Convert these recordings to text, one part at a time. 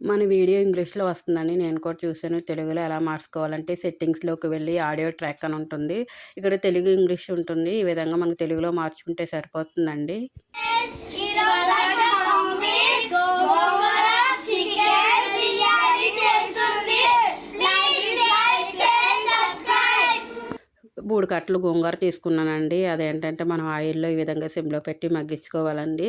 మన వీడియో ఇంగ్లీష్‌లో వస్తుందని నేను కూడా చూసాను. తెలుగులో ఎలా మార్చుకోవాలంటే సెట్టింగ్స్‌లోకి వెళ్ళి ఆడియో ట్రాక్ అని ఉంటుంది. ఇక్కడ తెలుగు, ఇంగ్లీష్ ఉంటుంది. ఈ విధంగా మనం తెలుగులో మార్చుకుంటే సరిపోతుందండి. మూడు కట్టలు గోంగూర తీసుకున్నానండి. అదేంటంటే మనం ఆయిల్‌లో ఈ విధంగా సిమ్‌లో పెట్టి మగ్గించుకోవాలండి.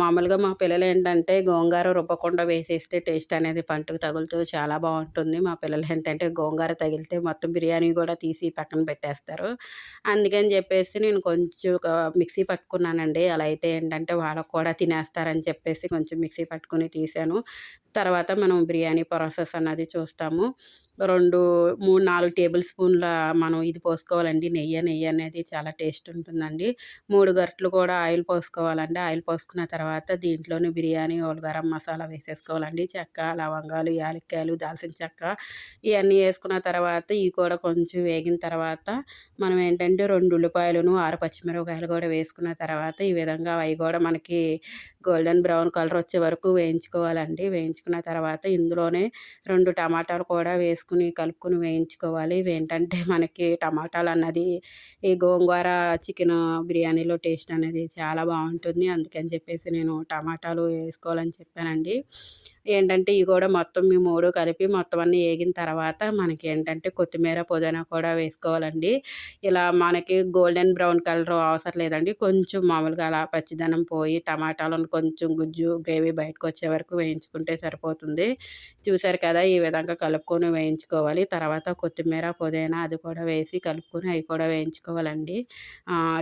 మామూలుగా మా పిల్లలు ఏంటంటే గోంగూర రుబ్బకుండా వేసేస్తే టేస్ట్ అనేది పంటకు తగులుతూ చాలా బాగుంటుంది మా పిల్లలు ఏంటంటే గోంగూర తగిలితే మొత్తం బిర్యానీ కూడా తీసి పక్కన పెట్టేస్తారు. అందుకని చెప్పేసి నేను కొంచెం ఒక మిక్సీ పట్టుకున్నానండి. అలా అయితే ఏంటంటే వాళ్ళకి కూడా తినేస్తారని చెప్పేసి కొంచెం మిక్సీ పట్టుకొని తీశాను. తర్వాత మనం బిర్యానీ ప్రాసెస్ అన్నది చూస్తాము. 2, 3, 4 టేబుల్ స్పూన్ల మనం ఇది పోసుకోవాలండి నెయ్యి. నెయ్యి అనేది చాలా టేస్ట్ ఉంటుందండి. మూడు గరిటలు కూడా ఆయిల్ పోసుకోవాలండి. ఆయిల్ పోసుకున్న తర్వాత దీంట్లోనే బిర్యానీ ఓల్ గరం మసాలా వేసేసుకోవాలండి. చెక్క, లవంగాలు, యాలక్కాయలు, దాల్చిన చెక్క ఇవన్నీ వేసుకున్న తర్వాత ఇవి కూడా కొంచెం వేగిన తర్వాత మనం ఏంటంటే రెండు ఉల్లిపాయలను ఆరు పచ్చిమిరపకాయలు కూడా వేసుకున్న తర్వాత ఈ విధంగా అవి కూడా మనకి గోల్డెన్ బ్రౌన్ కలర్ వచ్చే వరకు వేయించుకోవాలండి. వేయించుకున్న తర్వాత ఇందులోనే రెండు టమాటాలు కూడా వేసుకుని కలుపుకొని వేయించుకోవాలి. ఇవేంటంటే మనకి టమాటా అన్నది ఈ గోంగూర చికెన్ బిర్యానీలో టేస్ట్ అనేది చాలా బాగుంటుంది అందుకని చెప్పేసి నేను టమాటాలు వేసుకోవాలని చెప్పానండి. ఏంటంటే ఇవి కూడా మొత్తం ఈ మూడు కలిపి మొత్తం అన్నీ వేగిన తర్వాత మనకి ఏంటంటే కొత్తిమీర, పుదీనా కూడా వేసుకోవాలండి. ఇలా మనకి గోల్డెన్ బ్రౌన్ కలర్ అవసరం లేదండి. కొంచెం మామూలుగా అలా పచ్చిదనం పోయి టమాటాలను కొంచెం గుజ్జు గ్రేవీ బయటకొచ్చే వరకు వేయించుకుంటే సరిపోతుంది. చూసారు కదా! ఈ విధంగా కలుపుకొని వేయించుకోవాలి. తర్వాత కొత్తిమీర, పుదీనా అది కూడా వేసి కలుపుకొని అవి కూడా వేయించుకోవాలండి.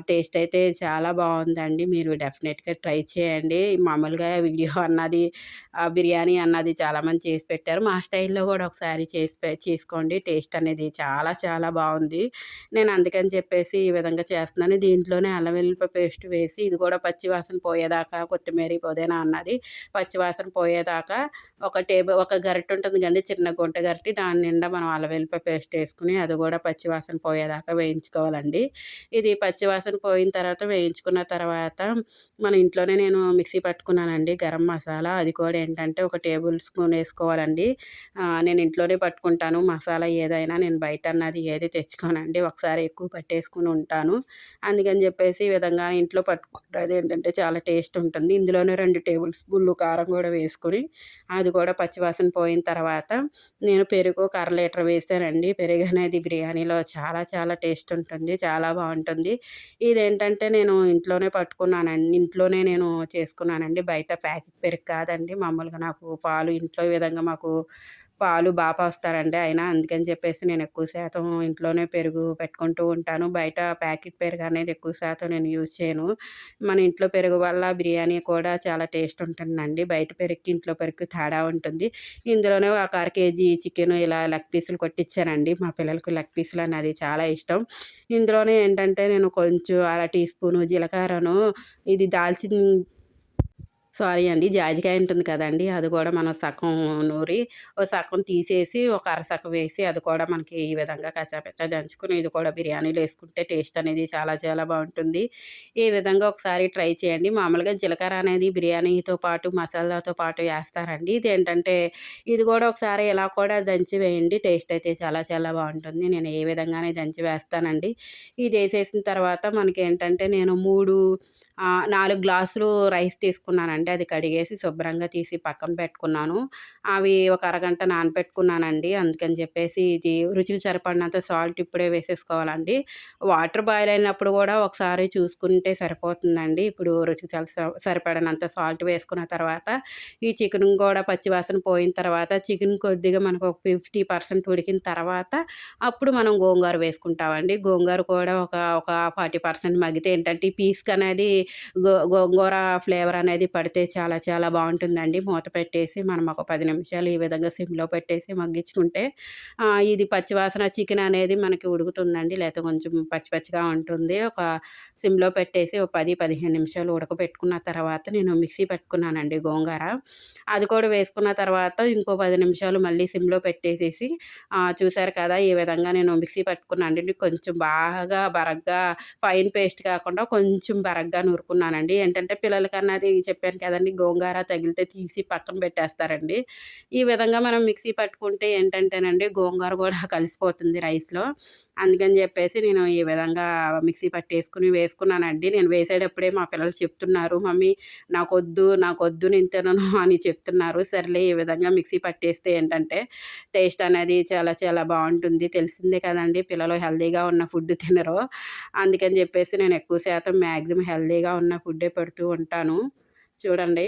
టేస్ట్ అయితే చాలా బాగుందండి మీరు డెఫినెట్‌గా ట్రై చేయండి. మామూలుగా వీడియో అన్నది బిర్యానీ బిర్యానీ అన్నది చాలామంది చేసి పెట్టారు. మా స్టైల్‌లో కూడా ఒకసారి చేసి చేసుకోండి. టేస్ట్ అనేది చాలా చాలా బాగుంది నేను అందుకని చెప్పేసి ఈ విధంగా చేస్తున్నాను. దీంట్లోనే అల్లం వెల్లుల్లి పేస్ట్ వేసి ఇది కూడా పచ్చివాసన పోయేదాకా కొత్తిమీర, పుదీనా అన్నది పచ్చివాసన పోయేదాకా ఒక టేబుల్ ఒక గరిటె ఉంటుంది కానీ చిన్న గుంట గరిటి దాని నిండా మనం అల్లం వెల్లుల్లి పేస్ట్ వేసుకుని అది కూడా పచ్చివాసన పోయేదాకా వేయించుకోవాలండి. ఇది పచ్చివాసన పోయిన తర్వాత వేయించుకున్న తర్వాత మన ఇంట్లోనే నేను మిక్సీ పట్టుకున్నానండి గరం మసాలా. అది కూడా ఏంటంటే ఒక టేబుల్ స్పూన్ వేసుకోవాలండి నేను ఇంట్లోనే పట్టుకుంటాను మసాలా ఏదైనా. నేను బయట అన్నది ఏది తెచ్చుకోనండి. ఒకసారి ఎక్కువ పట్టేసుకుని ఉంటాను. అందుకని చెప్పేసి ఈ విధంగా ఇంట్లో పట్టుకుంటే ఏంటంటే చాలా టేస్ట్ ఉంటుంది. ఇందులోనే రెండు టేబుల్ స్పూన్లు కారం కూడా వేసుకొని అది కూడా పచ్చివాసన పోయిన తర్వాత నేను పెరుగు కర లీటర్ వేసానండి. పెరుగు అనేది బిర్యానీలో చాలా చాలా టేస్ట్ ఉంటుంది. చాలా బాగుంటుంది ఇదేంటంటే నేను ఇంట్లోనే పట్టుకున్నానండి. ఇంట్లోనే నేను చేసుకున్నానండి. బయట ప్యాకెట్ పెరుగు కాదండి. మామూలుగా నాకు పాలు ఇంట్లో విధంగా మాకు పాలు బాగా పోస్తారండి ఆయన. అందుకని చెప్పేసి నేను ఎక్కువ శాతం ఇంట్లోనే పెరుగు పెట్టుకుంటూ ఉంటాను. బయట ప్యాకెట్ పెరుగు అనేది ఎక్కువ శాతం నేను యూజ్ చేయను. మన ఇంట్లో పెరుగు వల్ల బిర్యానీ కూడా చాలా టేస్ట్ ఉంటుందండి. బయట పెరుగుకి, ఇంట్లో పెరుగుకి తేడా ఉంటుంది. ఇందులోనే ఒక అర కేజీ చికెన్ ఇలా లెగ్ పీసులు కొట్టించానండి మా పిల్లలకు లెగ్ పీసులు అనేది చాలా ఇష్టం. ఇందులోనే ఏంటంటే నేను కొంచెం అర టీ స్పూను జీలకర్రను ఇది దాల్చిన సారీ అండి. జాజికాయ ఉంటుంది కదండి అది కూడా మనం సగం నూరి ఓ సగం తీసేసి ఒక అరసగం వేసి అది కూడా మనకి ఈ విధంగా కచ్చాపిచ్చా దంచుకుని ఇది కూడా బిర్యానీలో వేసుకుంటే టేస్ట్ అనేది చాలా చాలా బాగుంటుంది ఈ విధంగా ఒకసారి ట్రై చేయండి. మామూలుగా జీలకర్ర అనేది బిర్యానీతో పాటు మసాలాతో పాటు వేస్తారండి ఇది ఏంటంటే ఇది కూడా ఒకసారి ఇలా కూడా దంచి వేయండి. టేస్ట్ అయితే చాలా చాలా బాగుంటుంది నేను ఏ విధంగానే దంచి వేస్తానండి. ఇది వేసేసిన తర్వాత మనకి ఏంటంటే నేను మూడు నాలుగు గ్లాసులు రైస్ తీసుకున్నానండి. అది కడిగేసి శుభ్రంగా తీసి పక్కన పెట్టుకున్నాను. అవి ఒక అరగంట నానబెట్టుకున్నానండి. అందుకని చెప్పేసి ఇది రుచికి సరిపడినంత సాల్ట్ ఇప్పుడే వేసేసుకోవాలండి. వాటర్ బాయిల్ అయినప్పుడు కూడా ఒకసారి చూసుకుంటే సరిపోతుందండి. ఇప్పుడు రుచికి సరిపడినంత సాల్ట్ వేసుకున్న తర్వాత ఈ చికెన్ కూడా పచ్చివాసన పోయిన తర్వాత చికెన్ కొద్దిగా మనకు ఒక 50% ఉడికిన తర్వాత అప్పుడు మనం గోంగూర వేసుకుంటామండి. గోంగూర కూడా ఒక ఒక 40% మగ్గితే ఏంటంటే ఈ పీస్‌కి అనేది గోంగూర ఫ్లేవర్ అనేది పడితే చాలా చాలా బాగుంటుందండి మూత పెట్టేసి మనం ఒక పది నిమిషాలు ఈ విధంగా సిమ్‌లో పెట్టేసి మగ్గించుకుంటే ఇది పచ్చివాసన చికెన్ అనేది మనకి ఉడుకుతుందండి. లేకపోతే కొంచెం పచ్చి పచ్చిగా ఉంటుంది. ఒక సిమ్‌లో పెట్టేసి ఒక 10, 15 నిమిషాలు ఉడకబెట్టుకున్న తర్వాత నేను మిక్సీ పట్టుకున్నానండి గోంగూర. అది కూడా వేసుకున్న తర్వాత ఇంకో పది నిమిషాలు మళ్ళీ సిమ్‌లో పెట్టేసేసి చూశారు చూసారు కదా! ఈ విధంగా నేను మిక్సీ పట్టుకున్నానండి. కొంచెం బాగా బరగ్గా ఫైన్ పేస్ట్ కాకుండా కొంచెం బరగ్గా నూరుకున్నానండి ఏంటంటే పిల్లలకన్నా అది చెప్పాను కదండి గోంగార తగిలితే తీసి పక్కన పెట్టేస్తారండి. ఈ విధంగా మనం మిక్సీ పట్టుకుంటే ఏంటంటేనండి గోంగార కూడా కలిసిపోతుంది రైస్లో. అందుకని చెప్పేసి నేను ఈ విధంగా మిక్సీ పట్టేసుకుని వేసుకున్నానండి. నేను వేసేటప్పుడే మా పిల్లలు చెప్తున్నారు మమ్మీ నాకొద్దు నాకొద్దు నేను తినను అని చెప్తున్నారు. సర్లే ఈ విధంగా మిక్సీ పట్టేస్తే ఏంటంటే టేస్ట్ అనేది చాలా చాలా బాగుంటుంది. తెలిసిందే కదండి పిల్లలు హెల్తీగా ఉన్న ఫుడ్ తినరు. అందుకని చెప్పేసి నేను ఎక్కువ శాతం మ్యాక్సిమం హెల్తీగా ఉన్న ఫుడ్డే పెడుతూ ఉంటాను. చూడండి.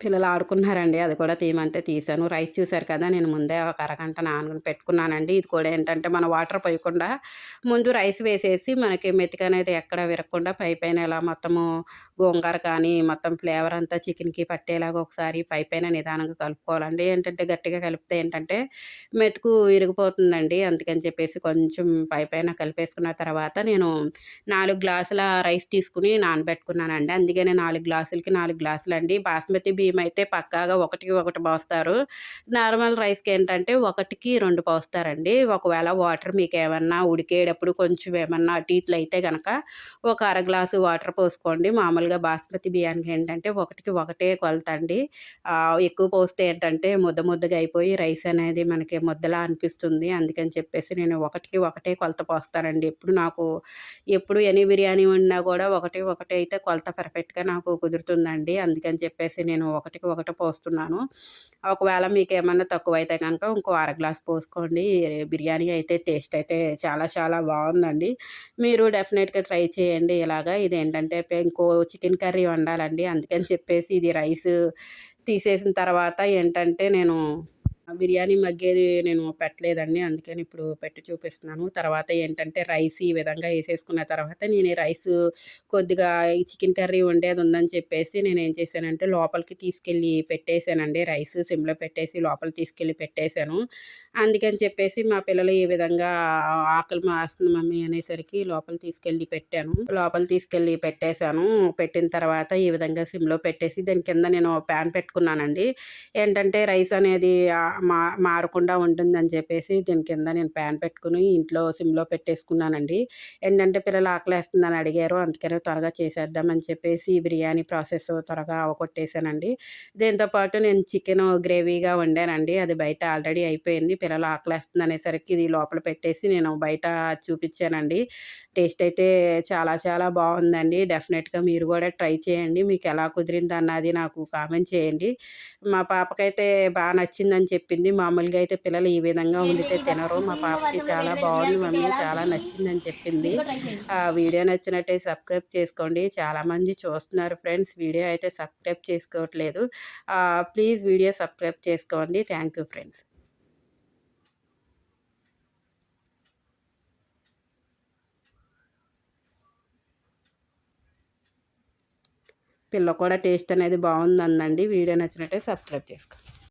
పిల్లలు ఆడుకున్నారండి. అది కూడా తీయమంటే తీశాను. రైస్ చూశారు కదా నేను ముందే ఒక అరగంట నానుగుని పెట్టుకున్నానండి. ఇది కూడా ఏంటంటే మన వాటర్ పోయకుండా ముందు రైస్ వేసేసి మనకి మెతిక అనేది ఎక్కడ విరగకుండా పై పైన ఇలా మొత్తము గోంగూర కానీ మొత్తం ఫ్లేవర్ అంతా చికెన్కి పట్టేలాగా ఒకసారి పై పైన నిదానంగా కలుపుకోవాలండి. ఏంటంటే గట్టిగా కలిపితే ఏంటంటే మెతుకు విరిగిపోతుందండి. అందుకని చెప్పేసి కొంచెం పై పైన కలిపేసుకున్న తర్వాత నేను నాలుగు గ్లాసుల రైస్ తీసుకుని నానబెట్టుకున్నానండి. అందుకనే నాలుగు గ్లాసులకి నాలుగు గ్లాసులు అండి బాస్మతి బియ్యం అయితే పక్కాగా ఒకటికి ఒకటి పోస్తారు. నార్మల్ రైస్కి ఏంటంటే ఒకటికి రెండు పోస్తారండి. ఒకవేళ వాటర్ మీకు ఏమన్నా ఉడికేటప్పుడు కొంచెం ఏమన్నా అటు ఇట్లు అయితే కనుక ఒక అర గ్లాసు వాటర్ పోసుకోండి. మామూలుగా బాస్మతి బియ్యానికి ఏంటంటే ఒకటికి ఒకటే కొలత అండి ఎక్కువ పోస్తే ఏంటంటే ముద్ద ముద్దగా అయిపోయి రైస్ అనేది మనకి ముద్దలా అనిపిస్తుంది. అందుకని చెప్పేసి నేను ఒకటికి ఒకటే కొలత పోస్తానండి. ఎప్పుడు నాకు ఎప్పుడు ఎనీ బిర్యానీ వండినా కూడా ఒకటి ఒకటి అయితే కొలత పర్ఫెక్ట్గా నాకు కుదురుతుందండి. అందుకని చెప్పేసి నేను ఒకటికి ఒకటి పోస్తున్నాను. ఒకవేళ మీకు ఏమన్నా తక్కువ అయితే కనుక ఇంకో అర గ్లాస్ పోసుకోండి. బిర్యానీ అయితే టేస్ట్ అయితే చాలా చాలా బాగుందండి. మీరు డెఫినెట్గా ట్రై చేయండి. ఇలాగా ఇది ఏంటంటే ఇంకో చికెన్ కర్రీ వండాలండి. అందుకని చెప్పేసి ఇది రైస్ తీసేసిన తర్వాత ఏంటంటే నేను బిర్యానీ మగ్గేది నేను పెట్టలేదండి. అందుకని ఇప్పుడు పెట్టి చూపిస్తున్నాను. తర్వాత ఏంటంటే రైస్ ఈ విధంగా వేసేసుకున్న తర్వాత నేను రైస్ కొద్దిగా ఈ చికెన్ కర్రీ వండేది ఉందని చెప్పేసి నేను ఏం చేశానంటే లోపలికి తీసుకెళ్ళి పెట్టేశానండి. రైస్ సిమ్లో పెట్టేసి లోపలికి తీసుకెళ్ళి పెట్టేశాను. అందుకని చెప్పేసి మా పిల్లలు ఈ విధంగా ఆకలి మాస్తుంది మమ్మీ అనేసరికి లోపల తీసుకెళ్ళి పెట్టాను. లోపల తీసుకెళ్ళి పెట్టేశాను. పెట్టిన తర్వాత ఈ విధంగా సిమ్లో పెట్టేసి దాని కింద నేను ప్యాన్ పెట్టుకున్నానండి. ఏంటంటే రైస్ అనేది మా మారకుండా ఉంటుందని చెప్పేసి దీని కింద నేను ప్యాన్ పెట్టుకుని ఇంట్లో సిమ్లో పెట్టేసుకున్నానండి. ఏంటంటే పిల్లలు ఆకలేస్తుందని అడిగారు. అందుకనే త్వరగా చేసేద్దామని చెప్పేసి బిర్యానీ ప్రాసెస్ త్వరగా అవకొట్టేశానండి దీంతోపాటు నేను చికెన్ గ్రేవీగా వండానండి. అది బయట ఆల్రెడీ అయిపోయింది. పిల్లలు ఆకలేస్తుంది అనేసరికి ఇది లోపల పెట్టేసి నేను బయట చూపించానండి. టేస్ట్ అయితే చాలా చాలా బాగుందండి. డెఫినెట్గా మీరు కూడా ట్రై చేయండి. మీకు ఎలా కుదిరింది అన్నది నాకు కామెంట్ చేయండి. మా పాపకైతే బాగా నచ్చిందని చెప్పింది. మామూలుగా అయితే పిల్లలు ఈ విధంగా వండితే తినరు. మా పాపకి చాలా బాగుంది మమ్మీ. చాలా నచ్చిందని చెప్పింది. ఆ వీడియో నచ్చినట్టే సబ్స్క్రైబ్ చేసుకోండి. చాలామంది చూస్తున్నారు ఫ్రెండ్స్. వీడియో అయితే సబ్స్క్రైబ్ చేసుకోవట్లేదు. ప్లీజ్ వీడియో సబ్స్క్రైబ్ చేసుకోండి. Thank you friends. పిల్ల కూడా టేస్ట్ అనేది బాగుందండి వీడియో నచ్చినట్టే సబ్స్క్రైబ్ చేసుకోండి.